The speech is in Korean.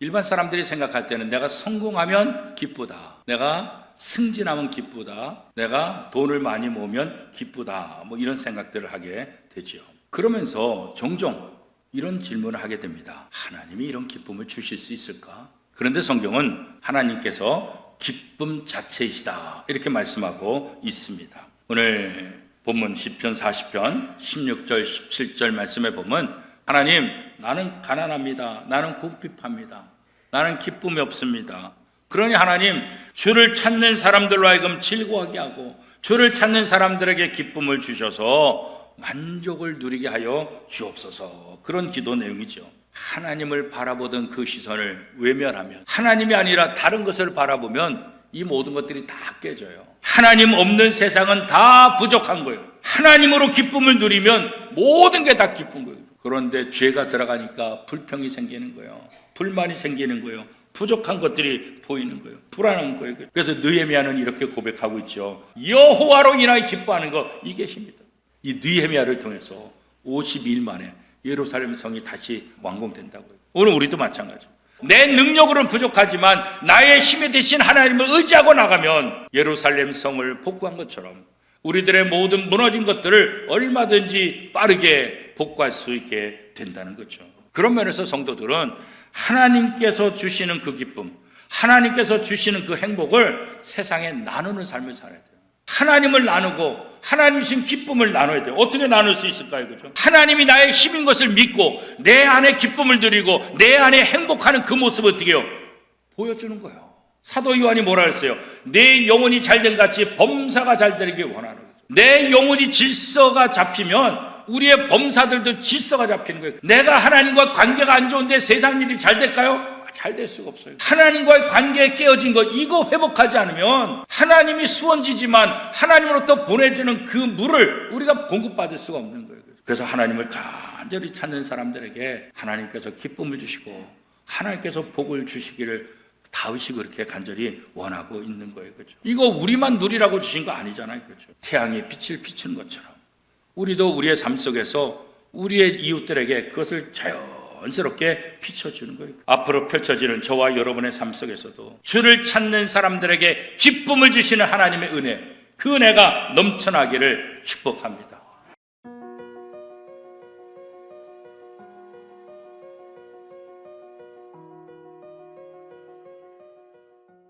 일반 사람들이 생각할 때는 내가 성공하면 기쁘다. 내가 승진하면 기쁘다. 내가 돈을 많이 모으면 기쁘다. 뭐 이런 생각들을 하게 되죠. 그러면서 종종 이런 질문을 하게 됩니다. 하나님이 이런 기쁨을 주실 수 있을까? 그런데 성경은 하나님께서 기쁨 자체이시다. 이렇게 말씀하고 있습니다. 오늘 본문 10편 40편 16절 17절 말씀에 보면 하나님 나는 가난합니다. 나는 궁핍합니다. 나는 기쁨이 없습니다. 그러니 하나님 주를 찾는 사람들로 하여금 즐거워하게 하고 주를 찾는 사람들에게 기쁨을 주셔서 만족을 누리게 하여 주옵소서. 그런 기도 내용이죠. 하나님을 바라보던 그 시선을 외면하면 하나님이 아니라 다른 것을 바라보면 이 모든 것들이 다 깨져요. 하나님 없는 세상은 다 부족한 거예요. 하나님으로 기쁨을 누리면 모든 게 다 기쁜 거예요. 그런데 죄가 들어가니까 불평이 생기는 거예요. 불만이 생기는 거예요. 부족한 것들이 보이는 거예요. 불안한 거예요. 그래서 느헤미야는 이렇게 고백하고 있죠. 여호와로 인하여 기뻐하는 거 이게 힘이다. 이 느헤미야를 통해서 52일 만에 예루살렘 성이 다시 완공된다고요. 오늘 우리도 마찬가지. 내 능력으로는 부족하지만 나의 힘이 되신 하나님을 의지하고 나가면 예루살렘 성을 복구한 것처럼 우리들의 모든 무너진 것들을 얼마든지 빠르게 복구할 수 있게 된다는 거죠. 그런 면에서 성도들은 하나님께서 주시는 그 기쁨, 하나님께서 주시는 그 행복을 세상에 나누는 삶을 살아야 돼요. 하나님을 나누고 하나님 신 기쁨을 나눠야 돼요. 어떻게 나눌 수 있을까요? 그죠? 하나님이 나의 힘인 것을 믿고 내 안에 기쁨을 드리고 내 안에 행복하는 그 모습을 어떻게 해요? 보여주는 거예요. 사도 요한이 뭐라 했어요? 내 영혼이 잘된 같이 범사가 잘 되길 원하는 거죠. 내 영혼이 질서가 잡히면 우리의 범사들도 질서가 잡히는 거예요. 내가 하나님과 관계가 안 좋은데 세상 일이 잘 될까요? 잘 될 수가 없어요. 하나님과의 관계에 깨어진 것, 이거 회복하지 않으면 하나님이 수원지지만 하나님으로부터 보내주는 그 물을 우리가 공급받을 수가 없는 거예요. 그래서 하나님을 간절히 찾는 사람들에게 하나님께서 기쁨을 주시고 하나님께서 복을 주시기를 다윗이 그렇게 간절히 원하고 있는 거예요. 그죠? 이거 우리만 누리라고 주신 거 아니잖아요. 그죠? 태양이 빛을 비추는 것처럼 우리도 우리의 삶 속에서 우리의 이웃들에게 그것을 자연스럽게 비춰주는 거예요. 앞으로 펼쳐지는 저와 여러분의 삶 속에서도 주를 찾는 사람들에게 기쁨을 주시는 하나님의 은혜, 그 은혜가 넘쳐나기를 축복합니다.